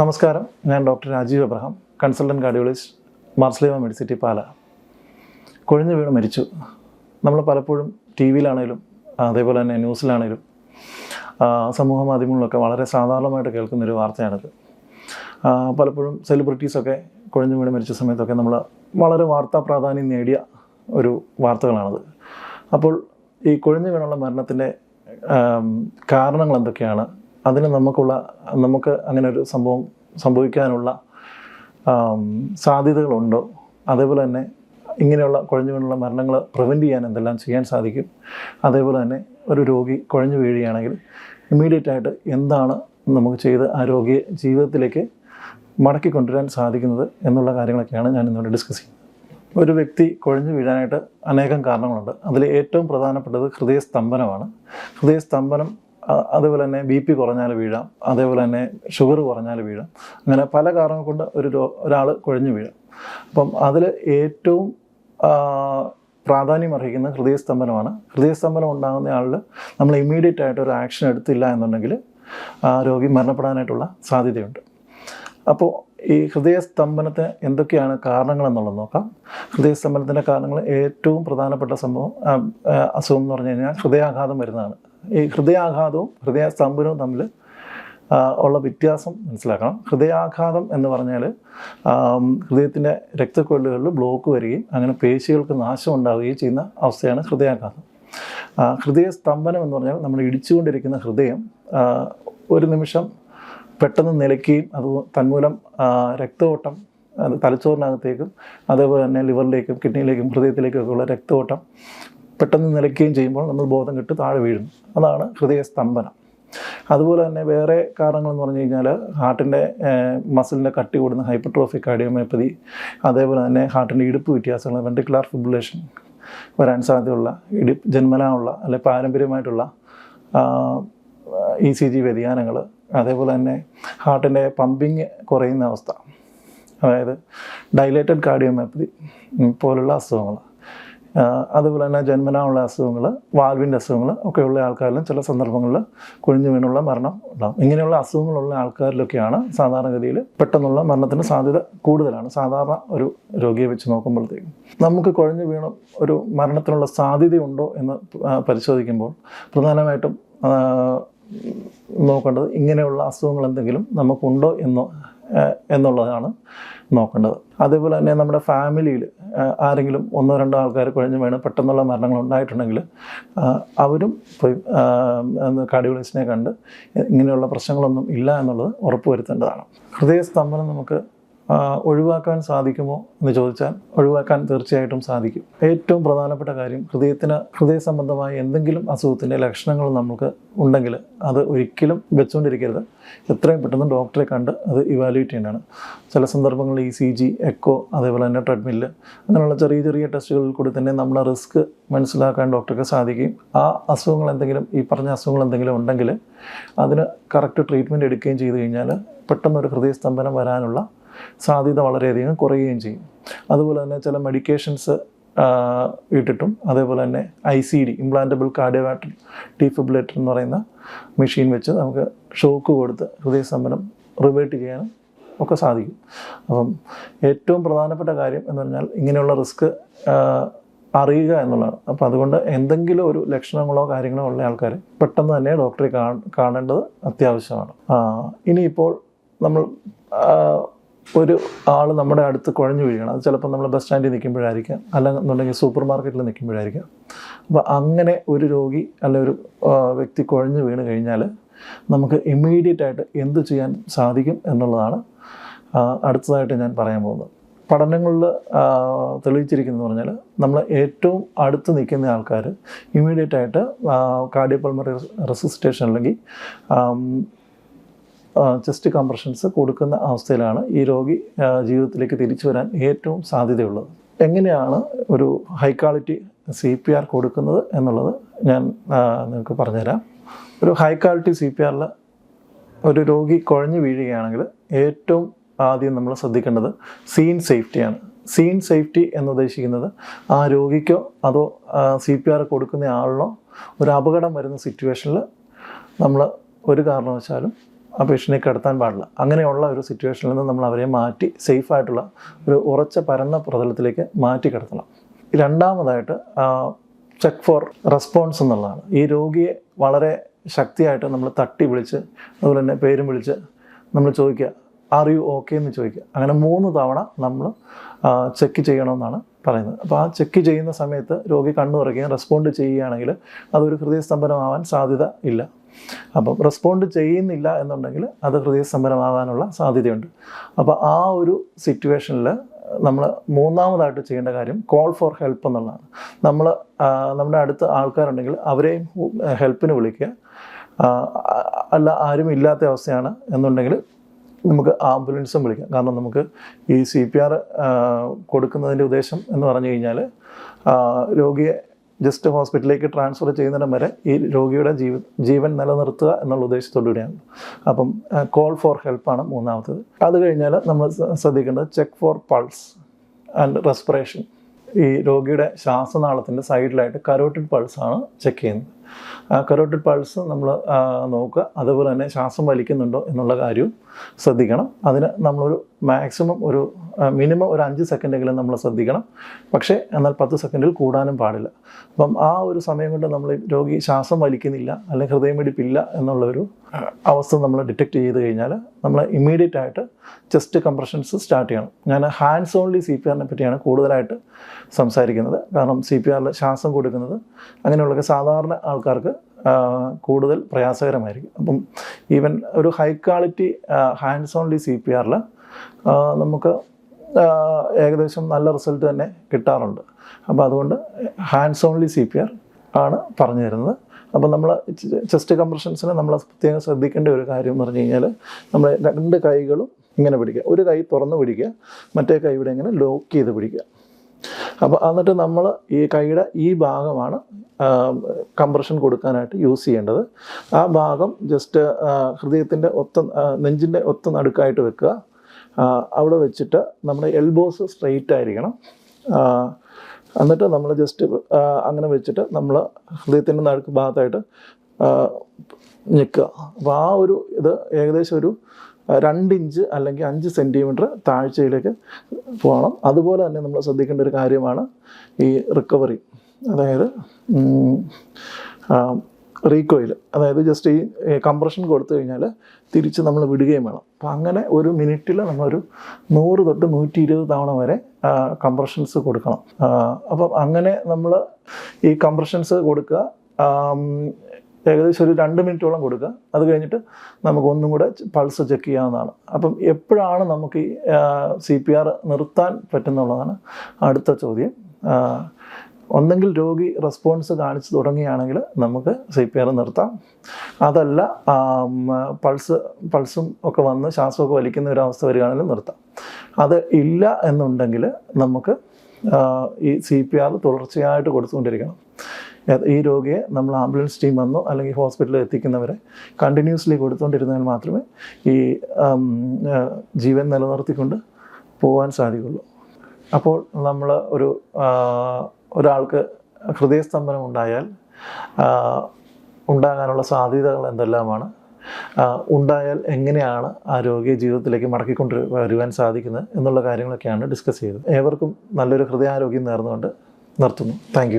നമസ്കാരം. ഞാൻ doctor Rajeev Abraham consultant cardiologist Marsleeva medicity Pala. കൊഴിഞ്ഞു വീണ് മരിച്ചു. നമ്മൾ പലപ്പോഴും ടി വിയിലാണേലും അതേപോലെ തന്നെ ന്യൂസിലാണേലും സമൂഹ മാധ്യമങ്ങളിലൊക്കെ വളരെ സാധാരണമായിട്ട് കേൾക്കുന്നൊരു വാർത്തയാണിത്. പലപ്പോഴും സെലിബ്രിറ്റീസൊക്കെ കൊഴിഞ്ഞു വീണ് മരിച്ച സമയത്തൊക്കെ നമ്മൾ വളരെ വാർത്താ പ്രാധാന്യം നേടിയ ഒരു വാർത്തകളാണത്. അപ്പോൾ ഈ കൊഴിഞ്ഞു വീണുള്ള മരണത്തിന്റെ കാരണങ്ങൾ എന്തൊക്കെയാണ് അതിന് നമുക്കുള്ള നമുക്ക് അങ്ങനെ ഒരു സംഭവം സംഭവിക്കാനുള്ള സാധ്യതകളുണ്ടോ. അതേപോലെ തന്നെ ഇങ്ങനെയുള്ള കുഴഞ്ഞു വീണുള്ള മരണങ്ങൾ പ്രിവെന്റ് ചെയ്യാൻ എന്തെല്ലാം ചെയ്യാൻ സാധിക്കും. അതേപോലെ തന്നെ ഒരു രോഗി കുഴഞ്ഞു വീഴുകയാണെങ്കിൽ ഇമ്മീഡിയറ്റ് ആയിട്ട് എന്താണ് നമുക്ക് ചെയ്ത് ആ രോഗിയെ ജീവിതത്തിലേക്ക് മടക്കി കൊണ്ടുവരാൻ സാധിക്കുന്നത് എന്നുള്ള കാര്യങ്ങളൊക്കെയാണ് ഞാൻ ഇന്നിവിടെ ഡിസ്കസ് ചെയ്യുന്നത്. ഒരു വ്യക്തി കുഴഞ്ഞു വീഴാനായിട്ട് അനേകം കാരണങ്ങളുണ്ട്. അതിൽ ഏറ്റവും പ്രധാനപ്പെട്ടത് ഹൃദയസ്തംഭനമാണ്. ഹൃദയസ്തംഭനം അതേപോലെ തന്നെ ബി പി കുറഞ്ഞാൽ വീഴാം. അതേപോലെ തന്നെ ഷുഗർ കുറഞ്ഞാൽ വീഴാം. അങ്ങനെ പല കാരണങ്ങൾ കൊണ്ട് ഒരു ഒരാൾ കുഴഞ്ഞു വീഴാം. അപ്പം അതിൽ ഏറ്റവും പ്രാധാന്യം അർഹിക്കുന്ന ഹൃദയസ്തംഭനമാണ്. ഹൃദയസ്തംഭനം ഉണ്ടാകുന്ന ആളിൽ നമ്മൾ ഇമ്മീഡിയറ്റ് ആയിട്ട് ഒരു ആക്ഷൻ എടുത്തില്ല എന്നുണ്ടെങ്കിൽ ആ രോഗി മരണപ്പെടാനായിട്ടുള്ള സാധ്യതയുണ്ട്. അപ്പോൾ ഈ ഹൃദയസ്തംഭനത്തിന് എന്തൊക്കെയാണ് കാരണങ്ങൾ എന്നുള്ളത് നോക്കാം. ഹൃദയസ്തംഭനത്തിന്റെ കാരണങ്ങൾ ഏറ്റവും പ്രധാനപ്പെട്ട സംഭവം അസുഖം എന്ന് പറഞ്ഞു കഴിഞ്ഞാൽ ഹൃദയാഘാതം വരുന്നതാണ്. ഈ ഹൃദയാഘാതവും ഹൃദയസ്തംഭനവും തമ്മിൽ ഉള്ള വ്യത്യാസം മനസ്സിലാക്കണം. ഹൃദയാഘാതം എന്ന് പറഞ്ഞാൽ ഹൃദയത്തിന്റെ രക്തക്കൊള്ളുകളിൽ ബ്ലോക്ക് വരികയും അങ്ങനെ പേശികൾക്ക് നാശം ഉണ്ടാവുകയും ചെയ്യുന്ന അവസ്ഥയാണ് ഹൃദയാഘാതം. ഹൃദയസ്തംഭനം എന്ന് പറഞ്ഞാൽ നമ്മൾ ഇടിച്ചുകൊണ്ടിരിക്കുന്ന ഹൃദയം ഒരു നിമിഷം പെട്ടെന്ന് നിലയ്ക്കുകയും അത് തന്മൂലം അത് തലച്ചോറിനകത്തേക്കും അതേപോലെ തന്നെ ലിവറിലേക്കും കിഡ്നിയിലേക്കും ഹൃദയത്തിലേക്കും ഒക്കെ ഉള്ള രക്തഓട്ടം പെട്ടെന്ന് നിലയ്ക്കുകയും ചെയ്യുമ്പോൾ നമ്മൾ ബോധം കെട്ട് താഴെ വീഴുന്നു അതാണ് ഹൃദയസ്തംഭനം. അതുപോലെ തന്നെ വേറെ കാരണങ്ങളെന്ന് പറഞ്ഞു കഴിഞ്ഞാൽ ഹാർട്ടിന്റെ മസിലിന്റെ കട്ടി കൂടുന്ന ഹൈപ്പർട്രോഫിക് കാർഡിയോമയോപ്പതി അതേപോലെ തന്നെ ഹാർട്ടിന്റെ ഇടുപ്പ് വ്യത്യാസങ്ങൾ വെൻട്രിക്കുലാർ ഫിബുലേഷൻ വരാൻ സാധ്യതയുള്ള ഇടി ജന്മനാ ഉള്ള അല്ലെ പാരമ്പര്യമായിട്ടുള്ള ഇ സി ജി വ്യതിയാനങ്ങൾ അതേപോലെ തന്നെ ഹാർട്ടിന്റെ പമ്പിങ് കുറയുന്ന അവസ്ഥ. അതായത് ഡൈലേറ്റഡ് കാർഡിയോമയോപ്പതി പോലുള്ള അസുഖങ്ങൾ. അതുപോലെ തന്നെ ജന്മനാ ഉള്ള അസുഖങ്ങൾ വാൽവിന്റെ അസുഖങ്ങൾ ഒക്കെയുള്ള ആൾക്കാരിലും ചില സന്ദർഭങ്ങളിൽ കുഴിഞ്ഞു വീണുള്ള മരണം ഉണ്ടാകും ഇങ്ങനെയുള്ള അസുഖങ്ങളുള്ള ആൾക്കാരിലൊക്കെയാണ് സാധാരണഗതിയിൽ പെട്ടെന്നുള്ള മരണത്തിന് സാധ്യത കൂടുതലാണ്. സാധാരണ ഒരു രോഗിയെ വെച്ച് നോക്കുമ്പോഴത്തേക്കും. നമുക്ക് കുഴഞ്ഞു വീണ ഒരു മരണത്തിനുള്ള സാധ്യതയുണ്ടോ എന്ന് പരിശോധിക്കുമ്പോൾ പ്രധാനമായിട്ടും നോക്കേണ്ടത് ഇങ്ങനെയുള്ള അസുഖങ്ങൾ എന്തെങ്കിലും നമുക്കുണ്ടോ എന്നോ എന്നുള്ളതാണ് നോക്കേണ്ടത്. അതേപോലെ തന്നെ നമ്മുടെ ഫാമിലിയിൽ ആരെങ്കിലും ഒന്നോ രണ്ടോ ആൾക്കാർ കുഴഞ്ഞു വീണ് പെട്ടെന്നുള്ള മരണങ്ങൾ ഉണ്ടായിട്ടുണ്ടെങ്കിൽ അവരും പോയി കാർഡിയോളജിസ്റ്റിനെ കണ്ട് ഇങ്ങനെയുള്ള പ്രശ്നങ്ങളൊന്നും ഇല്ല എന്നുള്ളത് ഉറപ്പുവരുത്തേണ്ടതാണ്. ഹൃദയസ്തംഭനം നമുക്ക് ഒഴിവാക്കാൻ സാധിക്കുമോ എന്ന് ചോദിച്ചാൽ ഒഴിവാക്കാൻ തീർച്ചയായിട്ടും സാധിക്കും. ഏറ്റവും പ്രധാനപ്പെട്ട കാര്യം ഹൃദയത്തിന് ഹൃദയ സംബന്ധമായ എന്തെങ്കിലും അസുഖത്തിന്റെ ലക്ഷണങ്ങൾ നമുക്ക് ഉണ്ടെങ്കിൽ അത് ഒരിക്കലും വെച്ചുകൊണ്ടിരിക്കരുത്. എത്രയും പെട്ടെന്ന് ഡോക്ടറെ കണ്ട് അത് ഇവാലുവേറ്റ് ചെയ്യേണ്ടതാണ്. ചില സന്ദർഭങ്ങളിൽ ഇ സി ജി എക്കോ അതേപോലെ തന്നെ ട്രെഡ്മില്ല് അങ്ങനെയുള്ള ചെറിയ ചെറിയ ടെസ്റ്റുകളിൽ കൂടി തന്നെ നമ്മുടെ റിസ്ക് മനസ്സിലാക്കാൻ ഡോക്ടർക്ക് സാധിക്കുകയും ആ അസുഖങ്ങൾ എന്തെങ്കിലും ഈ പറഞ്ഞ അസുഖങ്ങൾ എന്തെങ്കിലും ഉണ്ടെങ്കിൽ അതിന് കറക്റ്റ് ട്രീറ്റ്മെന്റ് എടുക്കുകയും ചെയ്തു കഴിഞ്ഞാൽ പെട്ടെന്നൊരു ഹൃദയസ്തംഭനം വരാനുള്ള സാധ്യത വളരെയധികം കുറയുകയും ചെയ്യും. അതുപോലെ തന്നെ ചില മെഡിക്കേഷൻസ് ഇട്ടിട്ടും അതേപോലെ തന്നെ I C D implantable cardioverter defibrillator എന്ന് പറയുന്ന മെഷീൻ വെച്ച് നമുക്ക് ഷോക്ക് കൊടുത്ത് ഹൃദയസ്തംഭനം റിവേർട്ട് ചെയ്യാനും ഒക്കെ സാധിക്കും. അപ്പം ഏറ്റവും പ്രധാനപ്പെട്ട കാര്യം എന്ന് പറഞ്ഞാൽ ഇങ്ങനെയുള്ള റിസ്ക് അറിയുക എന്നുള്ളതാണ്. അപ്പോൾ അതുകൊണ്ട് എന്തെങ്കിലും ഒരു ലക്ഷണങ്ങളോ കാര്യങ്ങളോ ഉള്ള ആൾക്കാർ പെട്ടെന്ന് തന്നെ ഡോക്ടറെ കാണേണ്ടത് അത്യാവശ്യമാണ്. ഇനിയിപ്പോൾ നമ്മൾ ഒരു ആൾ നമ്മുടെ അടുത്ത് കുഴഞ്ഞു വീഴുകയാണ്. അത് ചിലപ്പോൾ നമ്മൾ ബസ് സ്റ്റാൻഡിൽ നിൽക്കുമ്പോഴായിരിക്കാം. അല്ലെന്നുണ്ടെങ്കിൽ സൂപ്പർ മാർക്കറ്റിൽ നിൽക്കുമ്പോഴായിരിക്കാം. അപ്പോൾ അങ്ങനെ ഒരു രോഗി അല്ലെ ഒരു വ്യക്തി കുഴഞ്ഞു വീണ് കഴിഞ്ഞാൽ നമുക്ക് ഇമ്മീഡിയറ്റ് ആയിട്ട് എന്ത് ചെയ്യാൻ സാധിക്കും എന്നുള്ളതാണ് അടുത്തതായിട്ട് ഞാൻ പറയാൻ പോകുന്നത്. പഠനങ്ങളിൽ തെളിയിച്ചിരിക്കുന്നത് പറഞ്ഞാൽ നമ്മൾ ഏറ്റവും അടുത്ത് നിൽക്കുന്ന ആൾക്കാർ ഇമ്മീഡിയറ്റ് ആയിട്ട് കാർഡിയോപൾമറി റെസിസ്റ്റേഷൻ അല്ലെങ്കിൽ ചെസ്റ്റ് കംപ്രഷൻസ് കൊടുക്കുന്ന അവസ്ഥയിലാണ് ഈ രോഗി ജീവിതത്തിലേക്ക് തിരിച്ചു വരാൻ ഏറ്റവും സാധ്യതയുള്ളത്. എങ്ങനെയാണ് ഒരു high quality C P R കൊടുക്കുന്നത് എന്നുള്ളത് ഞാൻ നിങ്ങൾക്ക് പറഞ്ഞുതരാം. ഒരു ഹൈ ക്വാളിറ്റി സി പി ആറിൽ ഒരു രോഗി കുഴഞ്ഞു വീഴുകയാണെങ്കിൽ ഏറ്റവും ആദ്യം നമ്മൾ ശ്രദ്ധിക്കേണ്ടത് സീൻ സേഫ്റ്റിയാണ് സീൻ സേഫ്റ്റി എന്ന് ഉദ്ദേശിക്കുന്നത് ആ രോഗിക്കോ അതോ സി പി ആർ കൊടുക്കുന്ന ആളിനോ ഒരു അപകടം വരുന്ന സിറ്റുവേഷനിൽ നമ്മൾ ഒരു കാരണവശാലും ആ പേഷ്യനെ കിടത്താൻ പാടില്ല. അങ്ങനെയുള്ള ഒരു സിറ്റുവേഷനിൽ നിന്ന് നമ്മൾ അവരെ മാറ്റി സേഫായിട്ടുള്ള ഒരു ഉറച്ച പരന്ന പ്രതലത്തിലേക്ക് മാറ്റി കിടത്തണം. രണ്ടാമതായിട്ട് ചെക്ക് ഫോർ റെസ്പോൺസ് എന്നുള്ളതാണ്. ഈ രോഗിയെ വളരെ ശക്തിയായിട്ട് നമ്മൾ തട്ടി വിളിച്ച് അതുപോലെ തന്നെ പേരും വിളിച്ച് നമ്മൾ ചോദിക്കുക ആർ യു ഓക്കെ എന്ന് ചോദിക്കുക. അങ്ങനെ മൂന്ന് തവണ നമ്മൾ ചെക്ക് ചെയ്യണമെന്നാണ് പറയുന്നത്. അപ്പോൾ ആ ചെക്ക് ചെയ്യുന്ന സമയത്ത് രോഗി കണ്ണു തുറക്കുകയും റെസ്പോണ്ട് ചെയ്യുകയാണെങ്കിൽ അതൊരു ഹൃദയസ്തംഭനമാവാൻ സാധ്യത ഇല്ല. അപ്പം റെസ്പോണ്ട് ചെയ്യുന്നില്ല എന്നുണ്ടെങ്കിൽ അത് ഹൃദയസ്തംഭനമാവാനുള്ള സാധ്യതയുണ്ട്. അപ്പോൾ ആ ഒരു സിറ്റുവേഷനിൽ നമ്മൾ മൂന്നാമതായിട്ട് ചെയ്യേണ്ട കാര്യം കോൾ ഫോർ ഹെൽപ്പ് എന്നുള്ളതാണ്. നമ്മൾ നമ്മുടെ അടുത്ത് ആൾക്കാരുണ്ടെങ്കിൽ അവരെയും ഹെൽപ്പിന് വിളിക്കുക. അല്ല ആരും ഇല്ലാത്ത അവസ്ഥയാണ് എന്നുണ്ടെങ്കിൽ നമുക്ക് ആംബുലൻസും വിളിക്കാം. കാരണം നമുക്ക് ഈ സി പി ആർ കൊടുക്കുന്നതിന്റെ ഉദ്ദേശം എന്ന് പറഞ്ഞു കഴിഞ്ഞാൽ രോഗിയെ ജസ്റ്റ് ഹോസ്പിറ്റലിലേക്ക് ട്രാൻസ്ഫർ ചെയ്യുന്നിടം വരെ ഈ രോഗിയുടെ ജീവ ജീവൻ നിലനിർത്തുക എന്നുള്ള ഉദ്ദേശത്തോടുകൂടിയാണ് അപ്പം കോൾ ഫോർ ഹെൽപ്പാണ് മൂന്നാമത്തത്. അത് കഴിഞ്ഞാൽ നമ്മൾ ശ്രദ്ധിക്കേണ്ടത് check for pulse and respiration ഈ രോഗിയുടെ ശ്വാസനാളത്തിന്റെ സൈഡിലായിട്ട് കരോട്ടിഡ് പൾസാണ് ചെക്ക് ചെയ്യുന്നത്. കരോട്ടിഡ് പൾസ് നമ്മൾ നോക്കുക. അതുപോലെ തന്നെ ശ്വാസം വലിക്കുന്നുണ്ടോ എന്നുള്ള കാര്യവും ശ്രദ്ധിക്കണം. അതിന് നമ്മളൊരു മാക്സിമം ഒരു മിനിമം ഒരു അഞ്ച് സെക്കൻഡെങ്കിലും നമ്മൾ ശ്രദ്ധിക്കണം. പക്ഷേ എന്നാൽ പത്ത് സെക്കൻഡിൽ കൂടാനും പാടില്ല. അപ്പം ആ ഒരു സമയം കൊണ്ട് നമ്മൾ രോഗി ശ്വാസം വലിക്കുന്നില്ല അല്ലെങ്കിൽ ഹൃദയമിടിപ്പില്ല എന്നുള്ളൊരു അവസ്ഥ നമ്മൾ ഡിറ്റക്ട് ചെയ്ത് കഴിഞ്ഞാൽ നമ്മൾ ഇമ്മീഡിയറ്റ് ആയിട്ട് ചെസ്റ്റ് കംപ്രഷൻസ് സ്റ്റാർട്ട് ചെയ്യണം. ഞാൻ ഹാൻഡ്സ് ഓൺലി സി പി ആറിനെ പറ്റിയാണ് കൂടുതലായിട്ട് സംസാരിക്കുന്നത്. കാരണം സി പി ആറിൽ ശ്വാസം കൊടുക്കുന്നത് അങ്ങനെയുള്ളൊക്കെ സാധാരണ ആൾക്കാർക്ക് കൂടുതൽ പ്രയാസകരമായിരിക്കും. അപ്പം ഈവൻ ഒരു high quality hands only C P ആറിൽ നമുക്ക് ഏകദേശം നല്ല റിസൾട്ട് തന്നെ കിട്ടാറുണ്ട്. അപ്പോൾ അതുകൊണ്ട് hands only C P R ആണ് പറഞ്ഞു തരുന്നത്. അപ്പോൾ നമ്മൾ ചെസ്റ്റ് കംപ്രഷൻസിന് നമ്മൾ പ്രത്യേകം ശ്രദ്ധിക്കേണ്ട ഒരു കാര്യം എന്ന് പറഞ്ഞു കഴിഞ്ഞാൽ നമ്മൾ രണ്ട് കൈകളും ഇങ്ങനെ പിടിക്കുക. ഒരു കൈ തുറന്ന് പിടിക്കുക മറ്റേ കൈ ഇവിടെ ഇങ്ങനെ ലോക്ക് ചെയ്ത് പിടിക്കുക. അപ്പോൾ എന്നിട്ട് നമ്മൾ ഈ കൈയുടെ ഈ ഭാഗമാണ് കംപ്രഷൻ കൊടുക്കാനായിട്ട് യൂസ് ചെയ്യേണ്ടത്. ആ ഭാഗം ജസ്റ്റ് ഹൃദയത്തിന്റെ ഒത്ത നെഞ്ചിന്റെ ഒത്ത നടുക്കായിട്ട് വെക്കുക. അവിടെ വെച്ചിട്ട് നമ്മുടെ എൽബോസ് സ്ട്രെയിറ്റ് ആയിരിക്കണം. എന്നിട്ട് നമ്മൾ ജസ്റ്റ് അങ്ങനെ വെച്ചിട്ട് നമ്മൾ ഹൃദയത്തിന്റെ നടുക്ക് ഭാഗത്തായിട്ട് ഞെക്കുക. അപ്പോൾ ആ ഒരു ഇത് ഏകദേശം ഒരു രണ്ട് ഇഞ്ച് അല്ലെങ്കിൽ അഞ്ച് സെന്റിമീറ്റർ താഴ്ചയിലേക്ക് പോകണം. അതുപോലെ തന്നെ നമ്മൾ ശ്രദ്ധിക്കേണ്ട ഒരു കാര്യമാണ് ഈ റിക്കവറി അതായത് റീകോയിൽ അതായത് ജസ്റ്റ് ഈ കംപ്രഷൻ കൊടുത്തു കഴിഞ്ഞാൽ തിരിച്ച് നമ്മൾ വിടുകയും വേണം. അപ്പം അങ്ങനെ ഒരു മിനിറ്റിൽ നമ്മളൊരു നൂറ് തൊട്ട് നൂറ്റി ഇരുപത് തവണ വരെ കംപ്രഷൻസ് കൊടുക്കണം അപ്പം അങ്ങനെ നമ്മൾ ഈ കംപ്രഷൻസ് കൊടുക്കുക ഏകദേശം ഒരു രണ്ട് മിനിറ്റോളം കൊടുക്കുക. അത് കഴിഞ്ഞിട്ട് നമുക്ക് ഒന്നും കൂടെ പൾസ് ചെക്ക് ചെയ്യാവുന്നതാണ്. അപ്പം എപ്പോഴാണ് നമുക്ക് ഈ സി പി ആർ നിർത്താൻ പറ്റുന്നുള്ളതാണ് അടുത്ത ചോദ്യം. ഒന്നെങ്കിൽ രോഗി റെസ്പോൺസ് കാണിച്ചു തുടങ്ങുകയാണെങ്കിൽ നമുക്ക് സി പി ആർ നിർത്താം. അതല്ല പൾസ് പൾസും ഒക്കെ വന്ന് ശ്വാസമൊക്കെ വലിക്കുന്ന ഒരു അവസ്ഥ വരികയാണെങ്കിൽ നിർത്താം. അത് ഇല്ല എന്നുണ്ടെങ്കിൽ നമുക്ക് ഈ സി പി ആർ തുടർച്ചയായിട്ട് കൊടുത്തുകൊണ്ടിരിക്കണം. ഈ രോഗിയെ നമ്മൾ ആംബുലൻസ് ടീം വന്നോ അല്ലെങ്കിൽ ഹോസ്പിറ്റലിൽ എത്തിക്കുന്നവരെ കണ്ടിന്യൂസ്ലി കൊടുത്തുകൊണ്ടിരുന്നാൽ മാത്രമേ ഈ ജീവൻ നിലനിർത്തിക്കൊണ്ട് പോകാൻ സാധിക്കുള്ളൂ. അപ്പോൾ നമ്മൾ ഒരു ഒരാൾക്ക് ഹൃദയസ്തംഭനം ഉണ്ടായാൽ ഉണ്ടാകാനുള്ള സാധ്യതകൾ എന്തെല്ലാമാണ്? ഉണ്ടായാൽ എങ്ങനെയാണ് ആ രോഗിയെ ജീവിതത്തിലേക്ക് മടക്കിക്കൊണ്ട് വരുവാൻ സാധിക്കുന്നത് എന്നുള്ള കാര്യങ്ങളൊക്കെയാണ് ഡിസ്കസ് ചെയ്തത്. ഏവർക്കും നല്ലൊരു ഹൃദയാരോഗ്യം നേർന്നുകൊണ്ട് നിർത്തുന്നു. താങ്ക്